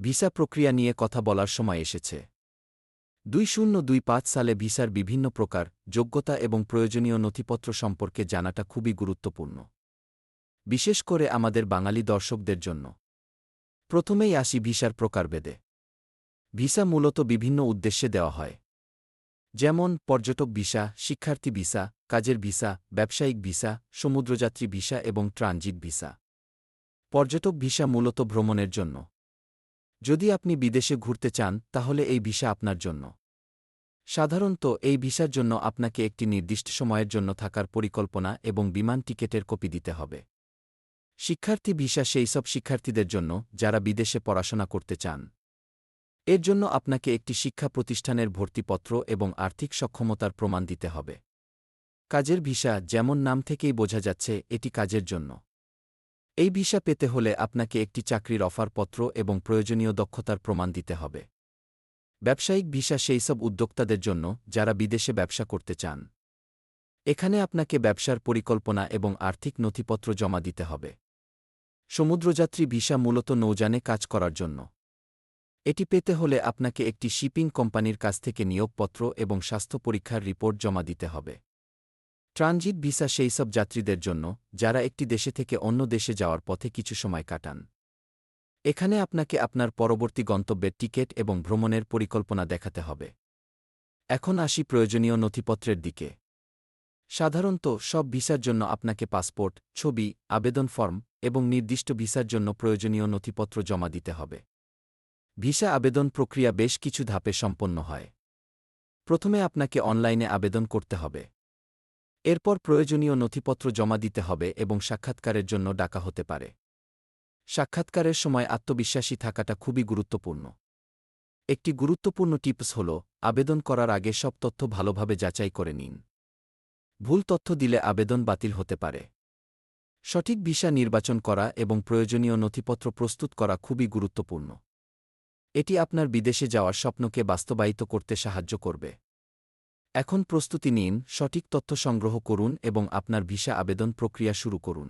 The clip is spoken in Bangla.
ভিসা প্রক্রিয়া নিয়ে কথা বলার সময় এসেছে। দুই শূন্য দুই পাঁচ সালে ভিসার বিভিন্ন প্রকার, যোগ্যতা এবং প্রয়োজনীয় নথিপত্র সম্পর্কে জানাটা খুবই গুরুত্বপূর্ণ। বিশেষ করে আমাদের বাঙালি দর্শকদের জন্য। প্রথমেই আসি ভিসার প্রকারভেদে। ভিসা মূলত বিভিন্ন উদ্দেশ্যে দেওয়া হয়। যেমন, পর্যটক ভিসা, শিক্ষার্থী ভিসা, কাজের ভিসা, ব্যবসায়িক ভিসা, সমুদ্রযাত্রী ভিসা এবং ট্রানজিট ভিসা। পর্যটক ভিসা মূলত ভ্রমণের জন্য। যদি আপনি বিদেশে ঘুরতে চান, তাহলে এই ভিসা আপনার জন্য। সাধারণত, এই ভিসার জন্য আপনাকে একটি নির্দিষ্ট সময়ের জন্য থাকার পরিকল্পনা এবং বিমান টিকেটের কপি দিতে হবে। শিক্ষার্থী ভিসা সেই সব শিক্ষার্থীদের জন্য, যারা বিদেশে পড়াশোনা করতে চান। এর জন্য আপনাকে একটি শিক্ষা প্রতিষ্ঠানের ভর্তিপত্র এবং আর্থিক সক্ষমতার প্রমাণ দিতে হবে। কাজের ভিসা যেমন নাম থেকেই বোঝা যাচ্ছে, এটি কাজের জন্য। এই ভিসা পেতে হলে আপনাকে একটি চাকরির অফারপত্র এবং প্রয়োজনীয় দক্ষতার প্রমাণ দিতে হবে। ব্যবসায়িক ভিসা সেই সব উদ্যোক্তাদের জন্য যারা বিদেশে ব্যবসা করতে চান। এখানে আপনাকে ব্যবসার পরিকল্পনা এবং আর্থিক নথিপত্র জমা দিতে হবে। সমুদ্রযাত্রী ভিসা মূলত নৌযানে কাজ করার জন্য। এটি পেতে হলে আপনাকে একটি শিপিং কোম্পানির কাছ থেকে নিয়োগপত্র এবং স্বাস্থ্য পরীক্ষার রিপোর্ট জমা দিতে হবে। ট্রানজিট ভিসা সেই সব যাত্রীদের জন্য, যারা একটি দেশে থেকে অন্য দেশে যাওয়ার পথে কিছু সময় কাটান। এখানে আপনাকে আপনার পরবর্তী গন্তব্যের টিকিট এবং ভ্রমণের পরিকল্পনা দেখাতে হবে। এখন আসি প্রয়োজনীয় নথিপত্রের দিকে। সাধারণত, সব ভিসার জন্য আপনাকে পাসপোর্ট, ছবি, আবেদন ফর্ম এবং নির্দিষ্ট ভিসার জন্য প্রয়োজনীয় নথিপত্র জমা দিতে হবে। ভিসা আবেদন প্রক্রিয়া বেশ কিছু ধাপে সম্পন্ন হয়। প্রথমে আপনাকে অনলাইনে আবেদন করতে হবে। এরপর প্রয়োজনীয় নথিপত্র জমা দিতে হবে এবং সাক্ষাৎকারের জন্য ডাকা হতে পারে। সাক্ষাৎকারের সময় আত্মবিশ্বাসী থাকাটা খুবই গুরুত্বপূর্ণ। একটি গুরুত্বপূর্ণ টিপস হল, আবেদন করার আগে সব তথ্য ভালোভাবে যাচাই করে নিন। ভুল তথ্য দিলে আবেদন বাতিল হতে পারে। সঠিক ভিসা নির্বাচন করা এবং প্রয়োজনীয় নথিপত্র প্রস্তুত করা খুবই গুরুত্বপূর্ণ। এটি আপনার বিদেশে যাওয়ার স্বপ্নকে বাস্তবায়িত করতে সাহায্য করবে। এখন প্রস্তুতি নিন সঠিক তথ্য সংগ্রহ করুন এবং আপনার ভিসা আবেদন প্রক্রিয়া শুরু করুন।